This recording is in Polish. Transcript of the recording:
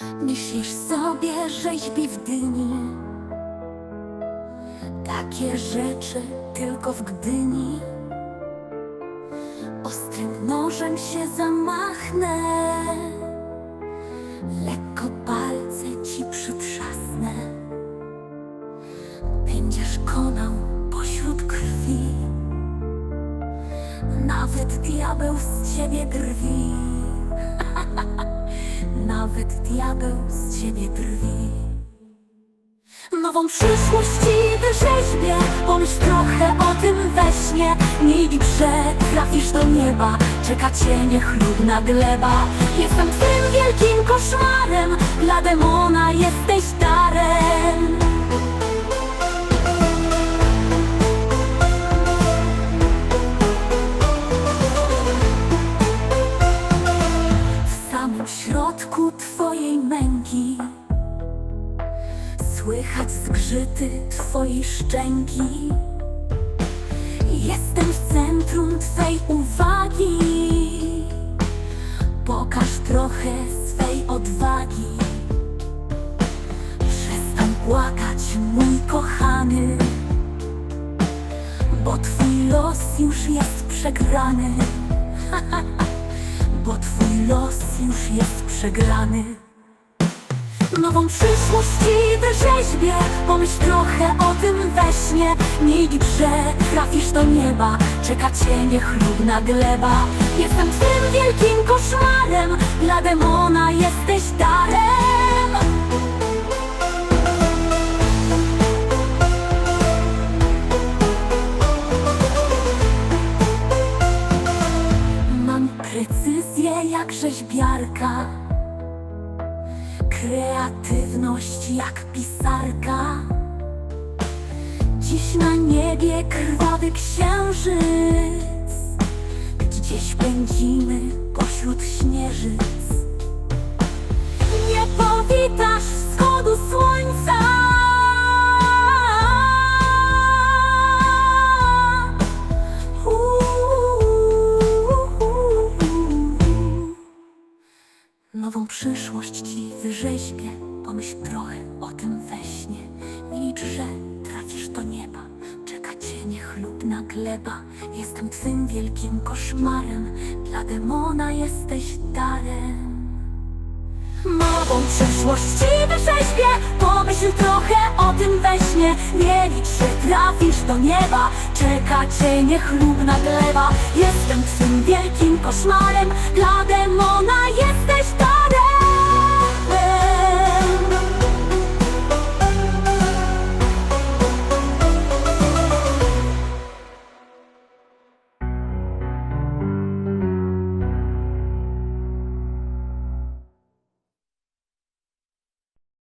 Myślisz sobie, śpi w dyni? Takie rzeczy tylko w Gdyni. Ostrym nożem się zamachnę. Lekko palce ci przytrzasnę Będziesz konał pośród krwi. Nawet diabeł z ciebie drwi Nawet diabeł z ciebie drwi. Nową przyszłość ci wyrzeźbię Pomyśl trochę o tym we śnie. Nie idź że trafisz do nieba. Czeka cię niechlubna gleba. Jestem twym wielkim koszmarem. Dla demona jesteś darem Słychać zgrzyty twojej szczęki. Jestem w centrum twej uwagi. Pokaż trochę swej odwagi. Przestań płakać, mój kochany Bo twój los już jest przegrany. Bo twój los już jest przegrany Nową przyszłość ci wyrzeźbię Pomyśl trochę o tym we śnie. Nie idź że trafisz do nieba. Czeka cię niechlubna gleba. Jestem twym wielkim koszmarem. Dla demona jesteś darem. Mam precyzję jak rzeźbiarka Kreatywność jak pisarka. Dziś na niebie krwawy księżyc. Gdzieś pędzimy pośród śnieżyc Nową przyszłość ci wyrzeźbię. Pomyśl trochę o tym we śnie. Licz, że trafisz do nieba. Czeka cię niechlubna gleba. Jestem twym wielkim koszmarem. Dla demona jesteś darem. Nową przyszłość ci wyrzeźbię. Pomyśl trochę o tym we śnie. Nie licz, że trafisz do nieba. Czeka cię niechlubna gleba. Jestem twym wielkim koszmarem. Dla demona jesteś